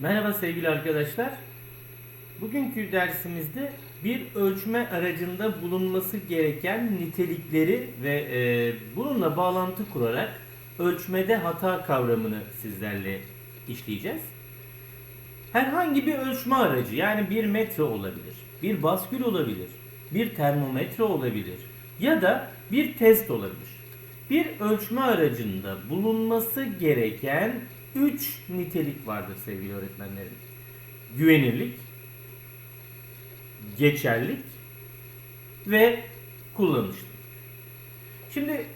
Merhaba sevgili arkadaşlar. Bugünkü dersimizde bir ölçme aracında bulunması gereken nitelikleri ve e, bununla bağlantı kurarak ölçmede hata kavramını sizlerle işleyeceğiz. Herhangi bir ölçme aracı yani bir metre olabilir, bir baskül olabilir, bir termometre olabilir ya da bir test olabilir. Bir ölçme aracında bulunması gereken 3 nitelik vardır sevgili öğretmenlerim. Güvenirlik, geçerlik ve kullanışlık. Şimdi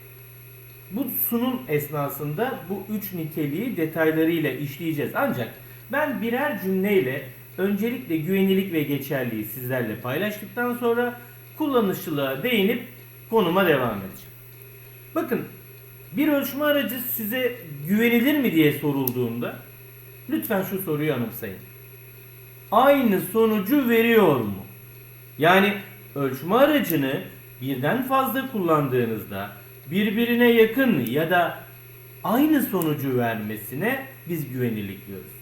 bu sunum esnasında bu üç niteliği detaylarıyla işleyeceğiz. Ancak ben birer cümleyle öncelikle güvenilik ve geçerliği sizlerle paylaştıktan sonra kullanışlılığa değinip konuma devam edeceğim. Bakın bir ölçme aracı size güvenilir mi diye sorulduğunda lütfen şu soruyu anımsayın. Aynı sonucu veriyor mu? Yani ölçme aracını birden fazla kullandığınızda birbirine yakın ya da aynı sonucu vermesine biz güvenirlik diyoruz.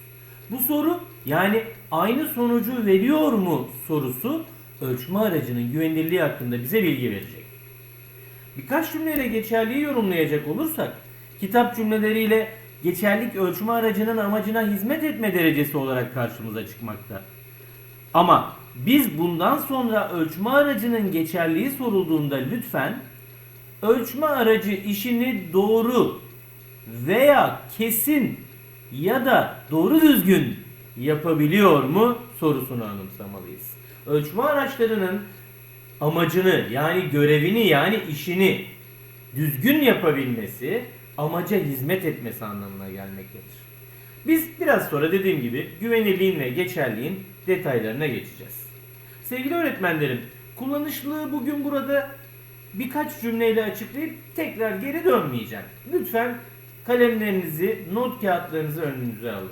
Bu soru yani aynı sonucu veriyor mu sorusu ölçme aracının güvenilirliği hakkında bize bilgi verecek. Birkaç cümleyle geçerliği yorumlayacak olursak, kitap cümleleriyle geçerlik ölçme aracının amacına hizmet etme derecesi olarak karşımıza çıkmakta. Ama biz bundan sonra ölçme aracının geçerliği sorulduğunda lütfen ölçme aracı işini doğru veya kesin ya da doğru düzgün yapabiliyor mu sorusunu anımsamalıyız. Ölçme araçlarının amacını yani görevini yani işini düzgün yapabilmesi amaca hizmet etmesi anlamına gelmektedir. Biz biraz sonra dediğim gibi güvenilirliğin ve geçerliğin detaylarına geçeceğiz. Sevgili öğretmenlerim, kullanışlılığı bugün burada birkaç cümleyle açıklayıp tekrar geri dönmeyeceğim. Lütfen kalemlerinizi, not kağıtlarınızı önünüze alın.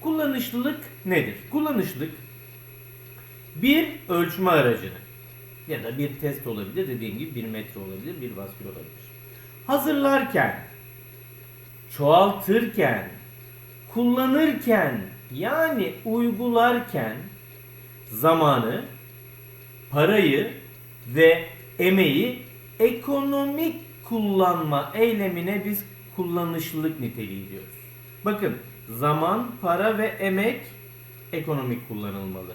Kullanışlılık nedir? Kullanışlılık bir ölçme aracını ya da bir test olabilir, dediğim gibi bir metre olabilir, bir baskül olabilir. Hazırlarken, çoğaltırken, kullanırken yani uygularken zamanı, parayı ve emeği ekonomik kullanma eylemine biz kullanışlılık niteliği diyoruz. Bakın zaman, para ve emek ekonomik kullanılmalı.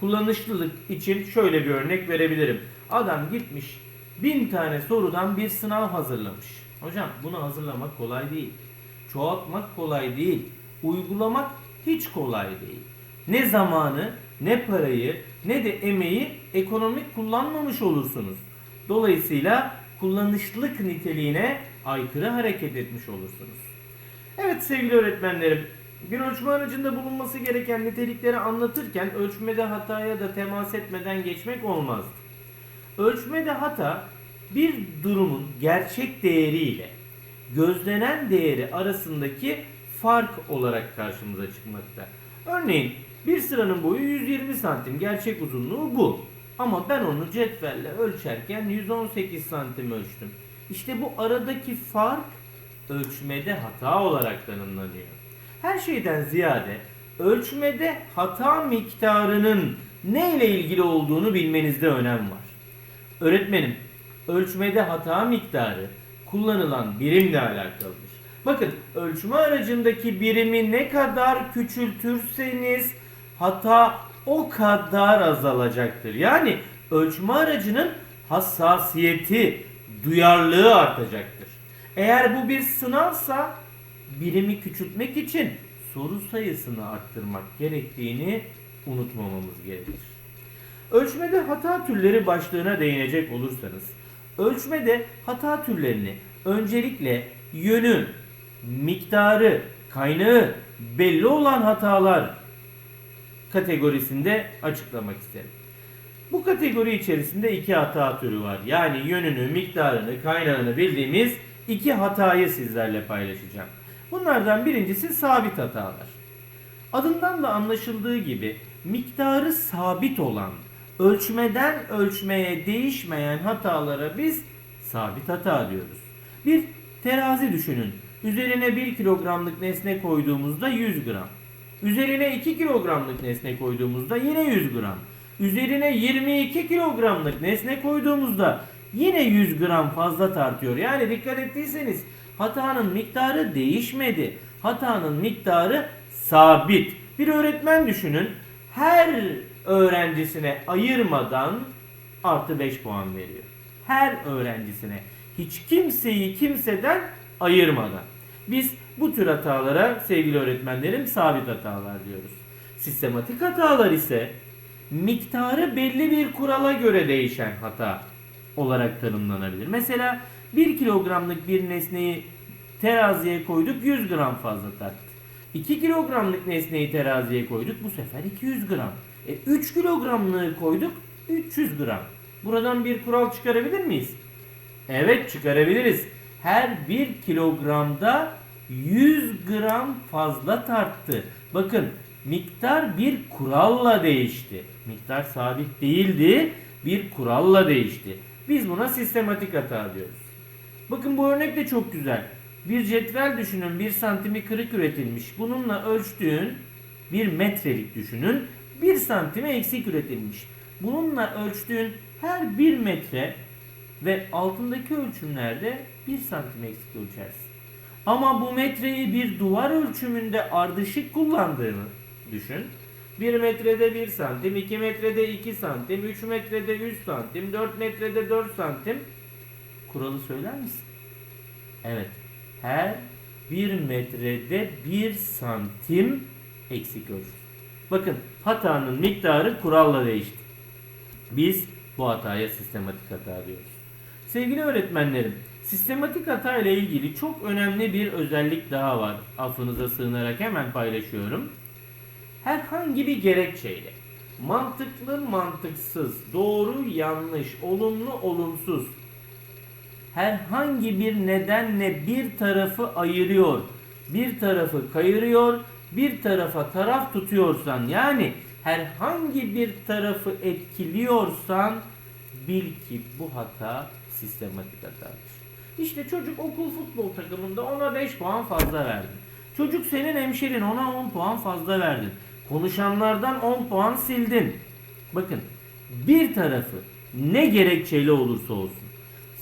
Kullanışlılık için şöyle bir örnek verebilirim. Adam gitmiş bin tane sorudan bir sınav hazırlamış. Hocam bunu hazırlamak kolay değil. Çoğaltmak kolay değil. Uygulamak hiç kolay değil. Ne zamanı, ne parayı, ne de emeği ekonomik kullanmamış olursunuz. Dolayısıyla kullanışlılık niteliğine aykırı hareket etmiş olursunuz. Evet sevgili öğretmenlerim, bir ölçme aracında bulunması gereken nitelikleri anlatırken ölçmede hataya da temas etmeden geçmek olmazdı. Ölçmede hata bir durumun gerçek değeriyle gözlenen değeri arasındaki fark olarak karşımıza çıkmakta. Örneğin bir sıranın boyu 120 santim gerçek uzunluğu bu. Ama ben onu cetvelle ölçerken 118 santim ölçtüm. İşte bu aradaki fark ölçmede hata olarak tanımlanıyor. Her şeyden ziyade ölçmede hata miktarının ne ile ilgili olduğunu bilmenizde önem var. Öğretmenim, ölçmede hata miktarı kullanılan birimle alakalıdır. Bakın ölçme aracındaki birimi ne kadar küçültürseniz hata o kadar azalacaktır. Yani ölçme aracının hassasiyeti, duyarlılığı artacaktır. Eğer bu bir sınavsa birimi küçültmek için soru sayısını arttırmak gerektiğini unutmamamız gerekir. Ölçmede hata türleri başlığına değinecek olursanız, ölçmede hata türlerini öncelikle yönü, miktarı, kaynağı belli olan hatalar kategorisinde açıklamak isterim. Bu kategori içerisinde iki hata türü var. Yani yönünü, miktarını, kaynağını bildiğimiz iki hatayı sizlerle paylaşacağım. Bunlardan birincisi sabit hatalar. Adından da anlaşıldığı gibi miktarı sabit olan, ölçmeden ölçmeye değişmeyen hatalara biz sabit hata diyoruz. Bir terazi düşünün. Üzerine 1 kilogramlık nesne koyduğumuzda 100 gram. Üzerine 2 kilogramlık nesne koyduğumuzda yine 100 gram. Üzerine 22 kilogramlık nesne koyduğumuzda yine 100 gram fazla tartıyor. Yani dikkat ettiyseniz hatanın miktarı değişmedi. Hatanın miktarı sabit. Bir öğretmen düşünün. Her öğrencisine ayırmadan artı 5 puan veriyor. Her öğrencisine. Hiç kimseyi kimseden ayırmadan. Biz bu tür hatalara sevgili öğretmenlerim sabit hatalar diyoruz. Sistematik hatalar ise miktarı belli bir kurala göre değişen hata olarak tanımlanabilir. Mesela 1 kilogramlık bir nesneyi teraziye koyduk 100 gram fazla tarttı. 2 kilogramlık nesneyi teraziye koyduk bu sefer 200 gram. E, 3 kilogramlığı koyduk 300 gram. Buradan bir kural çıkarabilir miyiz? Evet çıkarabiliriz. Her 1 kilogramda 100 gram fazla tarttı. Bakın miktar bir kuralla değişti. Miktar sabit değildi, bir kuralla değişti. Biz buna sistematik hata diyoruz. Bakın bu örnek de çok güzel. Bir cetvel düşünün, bir santimi kırık üretilmiş. Bununla ölçtüğün bir metrelik düşünün, bir santime eksik üretilmiş. Bununla ölçtüğün her bir metre ve altındaki ölçümlerde bir santim eksik ölçersin. Ama bu metreyi bir duvar ölçümünde ardışık kullandığını düşün. 1 metrede 1 santim, 2 metrede 2 santim, 3 metrede 3 santim, 4 metrede 4 santim. Kuralı söyler misin? Evet. Her 1 metrede 1 santim eksik ölçtü. Bakın hatanın miktarı kuralla değişti. Biz bu hataya sistematik hata diyoruz. Sevgili öğretmenlerim, sistematik hata ile ilgili çok önemli bir özellik daha var. Affınıza sığınarak hemen paylaşıyorum. Herhangi bir gerekçeyle mantıklı mantıksız, doğru yanlış, olumlu olumsuz herhangi bir nedenle bir tarafı ayırıyor, bir tarafı kayırıyor, bir tarafa taraf tutuyorsan yani herhangi bir tarafı etkiliyorsan bil ki bu hata sistematik hatadır. İşte çocuk okul futbol takımında ona 5 puan fazla verdin. Çocuk senin hemşerin ona 10 puan fazla verdin. Konuşanlardan 10 puan sildin. Bakın bir tarafı ne gerekçeyle olursa olsun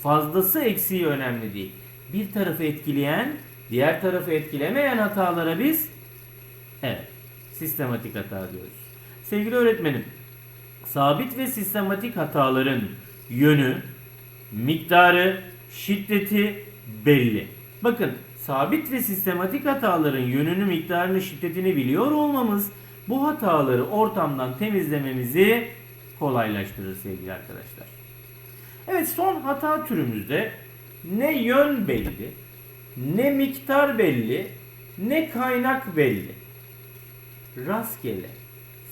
fazlası eksiği önemli değil. Bir tarafı etkileyen diğer tarafı etkilemeyen hatalara biz evet sistematik hata diyoruz. Sevgili öğretmenim sabit ve sistematik hataların yönü, miktarı, şiddeti belli. Bakın sabit ve sistematik hataların yönünü, miktarını, şiddetini biliyor olmamız bu hataları ortamdan temizlememizi kolaylaştırır sevgili arkadaşlar. Evet son hata türümüzde ne yön belli, ne miktar belli, ne kaynak belli. Rastgele,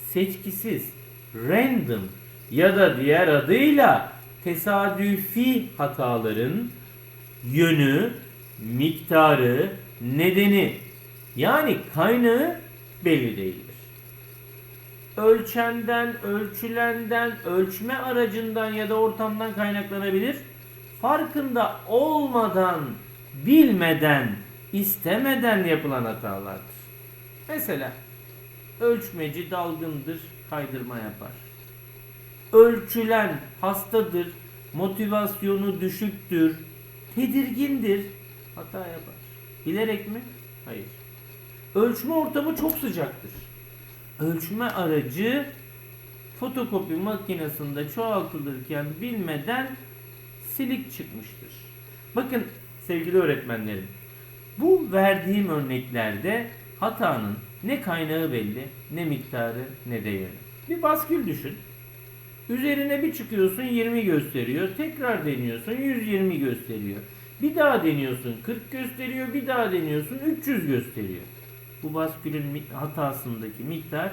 seçkisiz, random ya da diğer adıyla tesadüfi hataların yönü, miktarı, nedeni yani kaynağı belli değildir. Ölçenden, ölçülenden, ölçme aracından ya da ortamdan kaynaklanabilir. Farkında olmadan, bilmeden, istemeden yapılan hatalardır. Mesela ölçmeci dalgındır, kaydırma yapar. Ölçülen hastadır, motivasyonu düşüktür, tedirgindir, hata yapar. Bilerek mi? Hayır. Ölçme ortamı çok sıcaktır. Ölçme aracı fotokopi makinesinde çoğaltılırken bilmeden silik çıkmıştır. Bakın sevgili öğretmenlerim, bu verdiğim örneklerde hatanın ne kaynağı belli, ne miktarı, ne de yönü. Bir baskül düşün. Üzerine bir çıkıyorsun 20 gösteriyor. Tekrar deniyorsun 120 gösteriyor. Bir daha deniyorsun 40 gösteriyor. Bir daha deniyorsun 300 gösteriyor. Bu baskülün hatasındaki miktar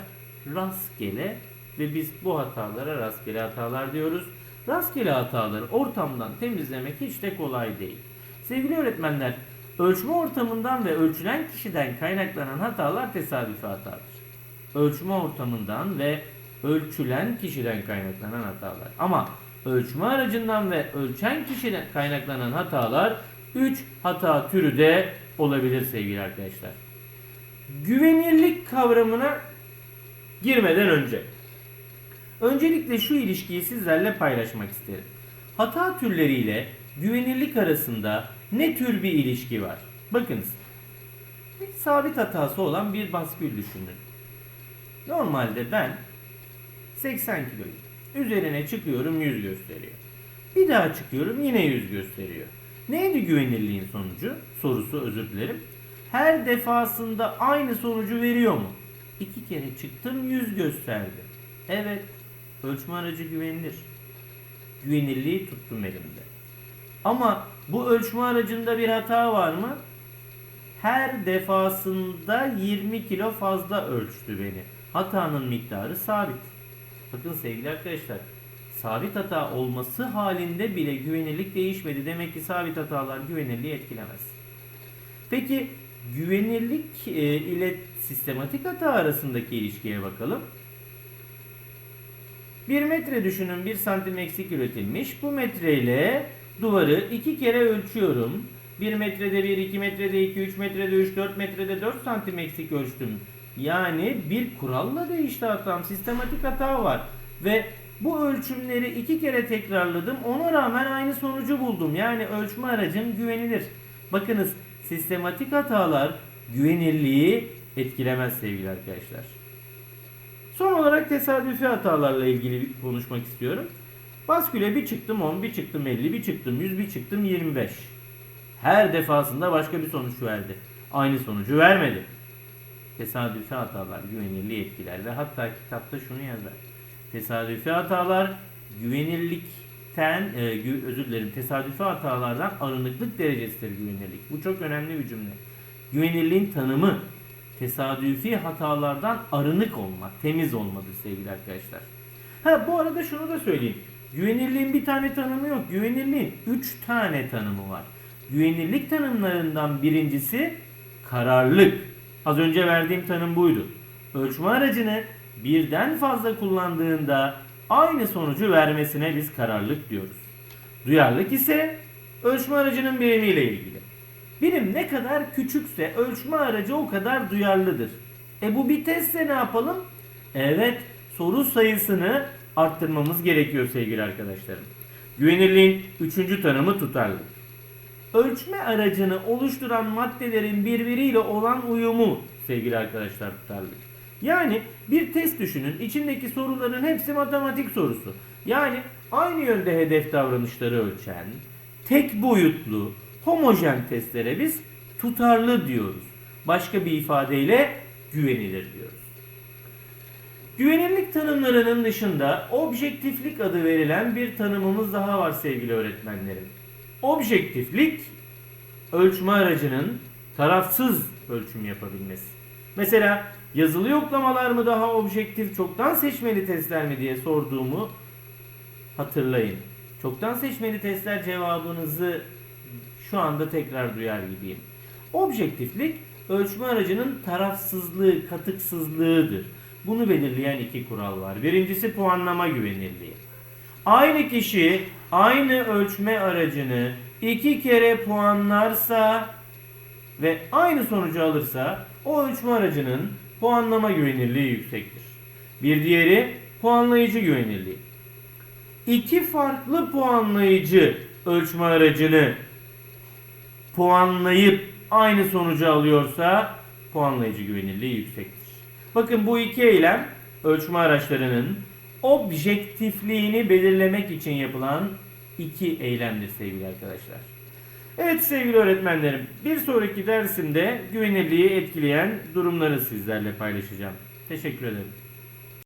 rastgele ve biz bu hatalara rastgele hatalar diyoruz. Rastgele hataları ortamdan temizlemek hiç de kolay değil. Sevgili öğretmenler, ölçme ortamından ve ölçülen kişiden kaynaklanan hatalar tesadüfi hatadır. Ölçme ortamından ve ölçülen kişiden kaynaklanan hatalar. Ama ölçme aracından ve ölçen kişiden kaynaklanan hatalar 3 hata türü de olabilir sevgili arkadaşlar. Güvenirlik kavramına girmeden önce öncelikle şu ilişkiyi sizlerle paylaşmak isterim. Hata türleriyle güvenirlik arasında ne tür bir ilişki var? Bakınız. Bir sabit hatası olan bir baskül düşünün. Normalde ben 80 kiloyum. Üzerine çıkıyorum 100 gösteriyor. Bir daha çıkıyorum yine 100 gösteriyor. Neydi güvenirliğin sonucu? Sorusu özür dilerim. Her defasında aynı sonucu veriyor mu? İki kere çıktım 100 gösterdi. Evet. Ölçme aracı güvenilir. Güvenirliği tuttum elimde. Ama bu ölçme aracında bir hata var mı? Her defasında 20 kilo fazla ölçtü beni. Hatanın miktarı sabit. Bakın sevgili arkadaşlar, sabit hata olması halinde bile güvenirlik değişmedi. Demek ki sabit hatalar güvenirliği etkilemez. Peki güvenirlik e, ile sistematik hata arasındaki ilişkiye bakalım. 1 metre düşünün 1 santim eksik üretilmiş. Bu metreyle duvarı iki kere ölçüyorum. 1 metrede 1, 2 metrede 2, 3 metrede 3, 4 metrede 4 santim eksik ölçtüm. Yani bir kuralla değişti hatam. Sistematik hata var. Ve bu ölçümleri iki kere tekrarladım. Ona rağmen aynı sonucu buldum. Yani ölçme aracım güvenilir. Bakınız sistematik hatalar güvenirliği etkilemez sevgili arkadaşlar. Son olarak tesadüfi hatalarla ilgili konuşmak istiyorum. Basküle bir çıktım 10, bir çıktım 50, bir çıktım 100, bir çıktım 25. Her defasında başka bir sonuç verdi. Aynı sonucu vermedi. Tesadüfi hatalar güvenirliği etkiler ve hatta kitapta şunu yazar. Tesadüfi hatalar güvenirlikten, e, özür dilerim, tesadüfi hatalardan arınıklık derecesidir güvenirlik. Bu çok önemli bir cümle. Güvenirliğin tanımı tesadüfi hatalardan arınık olmak, temiz olmadır sevgili arkadaşlar. Ha bu arada şunu da söyleyeyim. Güvenirliğin bir tane tanımı yok. Güvenirliğin 3 tane tanımı var. Güvenirlik tanımlarından birincisi kararlılık. Az önce verdiğim tanım buydu. Ölçme aracını birden fazla kullandığında aynı sonucu vermesine biz kararlılık diyoruz. Duyarlılık ise ölçme aracının birimiyle ilgili. Birim ne kadar küçükse ölçme aracı o kadar duyarlıdır. E bu bir testse ne yapalım? Evet, soru sayısını arttırmamız gerekiyor sevgili arkadaşlarım. Güvenirliğin üçüncü tanımı tutarlılık. Ölçme aracını oluşturan maddelerin birbiriyle olan uyumu sevgili arkadaşlar tutarlılık. Yani bir test düşünün. İçindeki soruların hepsi matematik sorusu. Yani aynı yönde hedef davranışları ölçen, tek boyutlu, homojen testlere biz tutarlı diyoruz. Başka bir ifadeyle güvenilir diyoruz. Güvenirlik tanımlarının dışında objektiflik adı verilen bir tanımımız daha var sevgili öğretmenlerim. Objektiflik ölçme aracının tarafsız ölçüm yapabilmesi. Mesela yazılı yoklamalar mı daha objektif, çoktan seçmeli testler mi diye sorduğumu hatırlayın. Çoktan seçmeli testler cevabınızı şu anda tekrar duyar gibiyim. Objektiflik ölçme aracının tarafsızlığı, katıksızlığıdır. Bunu belirleyen iki kural var. Birincisi puanlama güvenirliği. Aynı kişi aynı ölçme aracını iki kere puanlarsa ve aynı sonucu alırsa o ölçme aracının puanlama güvenirliği yüksektir. Bir diğeri puanlayıcı güvenirliği. İki farklı puanlayıcı ölçme aracını puanlayıp aynı sonucu alıyorsa puanlayıcı güvenirliği yüksektir. Bakın bu iki eylem ölçme araçlarının objektifliğini belirlemek için yapılan iki eylemdir sevgili arkadaşlar. Evet sevgili öğretmenlerim, bir sonraki dersimde güvenirliği etkileyen durumları sizlerle paylaşacağım. Teşekkür ederim.